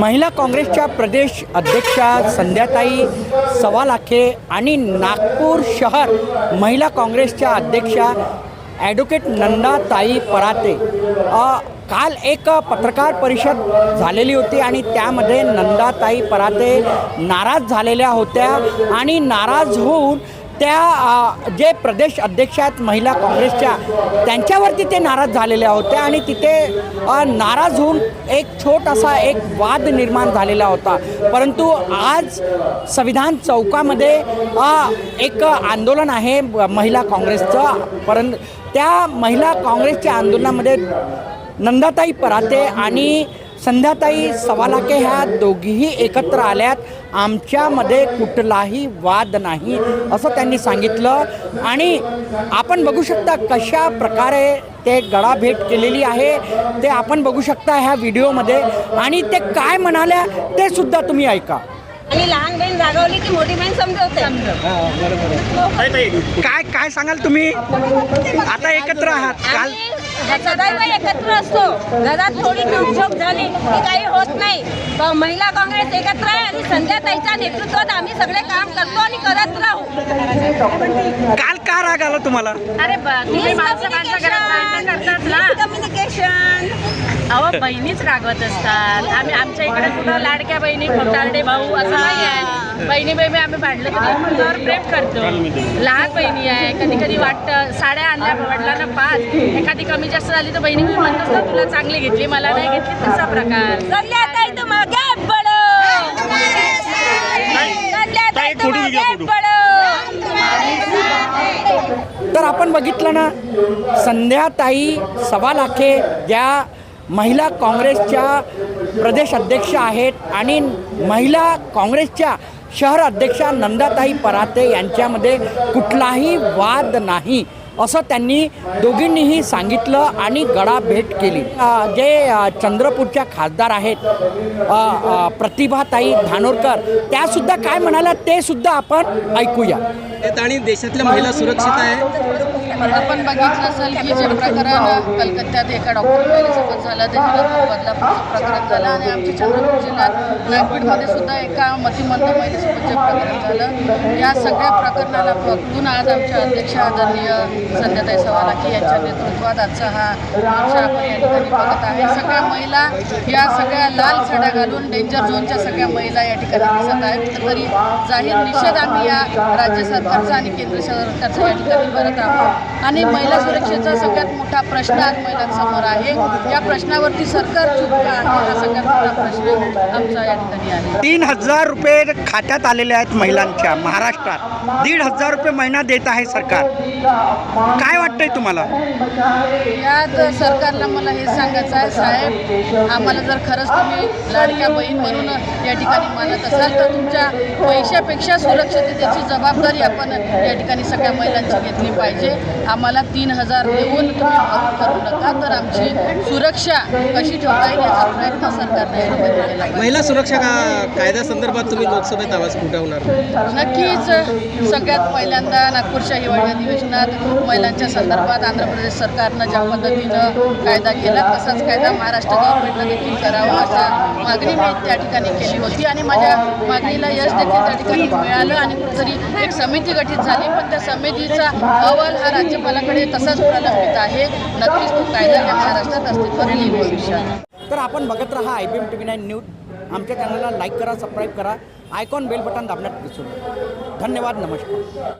महिला काँग्रेसच्या प्रदेश अध्यक्षा संध्याताई सवालाखे आणि नागपूर शहर महिला काँग्रेसच्या अध्यक्षा ॲडव्होकेट नंदाताई पराते. काल एक पत्रकार परिषद झालेली होती आणि त्यामध्ये नंदाताई पराते नाराज झालेल्या होत्या आणि नाराज होऊन त्या जे प्रदेश अध्यक्ष आहेत महिला काँग्रेसच्या त्यांच्यावरती ते नाराज झालेल्या होत्या आणि तिथे नाराज होऊन एक छोटासा एक वाद निर्माण झालेला होता. परंतु आज संविधान चौकामध्ये एक आंदोलन आहे महिला काँग्रेसचं. परंतु त्या महिला काँग्रेसच्या आंदोलनामध्ये नंदाताई पराते आणि संध्याताई सवालाके ह्या दोघीही एकत्र आल्यात. आमच्यामध्ये कुठलाही वाद नाही असं त्यांनी सांगितलं. आणि आपण बघू शकता कशा प्रकारे ते गळाभेट केलेली आहे ते आपण बघू शकता ह्या व्हिडिओमध्ये. आणि ते काय म्हणाल्या ते सुद्धा तुम्ही ऐका. आणि लहान बहीण जागवली की मोठी बहीण समजवते? काय काय सांगाल तुम्ही? आता एकत्र आहात. काल सदैव एकत्र असतो. घरात थोडी नोकझोक झाली की काही होत नाही. महिला काँग्रेस एकत्र आहे आणि संध्याताईच्या नेतृत्वात आम्ही सगळे काम करतो आणि करत राहू. काल का राग आला तुम्हाला? अरे बा तुम्ही माणसं माणसं घरात भांडणं करतात ना कम्युनिकेशन अहो बहिणीच रागवत असतात. आम्ही आमच्या इकडे कुठं लाडक्या बहिणी खोटारडे भाऊ असं नाही आहे. बहिणी बहिणी आम्ही भांडलं तर एकमेकांवर प्रेम करतो. लहान बहिणी आहे. कधी कधी वाटतं साड्या आणल्या वडिलांना पाच एखादी कमी जास्त झाली तर बहिणी म्हणतात ना तुला चांगली घेतली मला नाही घेतली तसा प्रकार. तर आपण बघितलं ना संध्याताई सवा लाखे ज्या महिला काँग्रेसच्या प्रदेश अध्यक्ष आहेत आणि महिला काँग्रेसच्या शहर अध्यक्षा नंदाताई पराते यांच्यामध्ये कुठलाही वाद नाही असं त्यांनी दोघींनीही सांगितलं आणि गडाभेट केली. जे चंद्रपूरच्या खासदार आहेत प्रतिभाताई धानोरकर त्यासुद्धा काय म्हणाल्या ते सुद्धा आपण ऐकूया. आणि देशातल्या महिला सुरक्षित आहे आपण बघितलं असेल की जे प्रकरण कलकत्त्यात एका डॉक्टर महिलेसोबत झालं त्याच्यानंतर बदलापूरचं प्रकरण झालं आणि आमच्या चंद्रपूर जिल्ह्यात नागपूरमध्ये सुद्धा एका मतिमंद महिलेसोबत जे प्रकरण झालं. या सगळ्या प्रकरणाला बघून आज आमच्या अध्यक्ष आदरणीय संध्याताई सवालाखी यांच्या नेतृत्वात आजचा हा मोर्चा आपण या ठिकाणी बघत आहे. सगळ्या महिला या सगळ्या लाल सड्या घालून डेंजर झोनच्या सगळ्या महिला या ठिकाणी दिसत आहेत. तरी जाहीर निषेध आम्ही या राज्य सरकारचा आणि केंद्र सरकारचा या ठिकाणी करत आहोत. आणि महिला सुरक्षेचा सगळ्यात मोठा प्रश्न आज महिलांसमोर आहे. या प्रश्नावरती सरकार चूक का आहे. हा सगळ्यात मोठा प्रश्न आमचा या ठिकाणी आहे. तीन हजार रुपये खात्यात आलेले आहेत महिलांच्या महाराष्ट्रात. दीड हजार रुपये महिना देत आहे सरकार. काय वाटतंय तुम्हाला? यात सरकारला मला हे सांगायचं आहे साहेब आम्हाला जर खरंच तुम्ही लाडक्या बहीण म्हणून या ठिकाणी मानत असाल तर तुमच्या पैशापेक्षा सुरक्षिततेची जबाबदारी आपण या ठिकाणी सगळ्या महिलांची घेतली पाहिजे. आम्हाला तीन हजार देऊन करू नका. तर आमची सुरक्षा कशी ठेवता येईल याचा प्रयत्न सरकारने महिला सुरक्षा का कायद्यासंदर्भात तुम्ही लोकसभेत आवाज उठवणार नक्कीच सगळ्यात पहिल्यांदा नागपूरच्या हिवाळी अधिवेशनात महिलांच्या संदर्भात आंध्र प्रदेश सरकारनं ज्या पद्धतीनं कायदा केला तसाच कायदा महाराष्ट्र गव्हर्नमेंटनं देखील करावा अशा मागणी मी त्या ठिकाणी केली होती. आणि माझ्या मागणीला यश देखील त्या ठिकाणी मिळालं आणि कुठेतरी एक समिती गठीत झाली. पण त्या समितीचा अहवाल हा राज्यपालाकडे तसाच प्रलंबित आहे. नक्कीच तो कायदा या महाराष्ट्रात अस्तित्वात येईल भविष्यात. तर आपण बघत राहा I B M T V nine news आमच्या चॅनलला लाईक करा सबस्क्राईब करा. आयकॉन बेल बटन दाबण्यात विसरू धन्यवाद नमस्कार.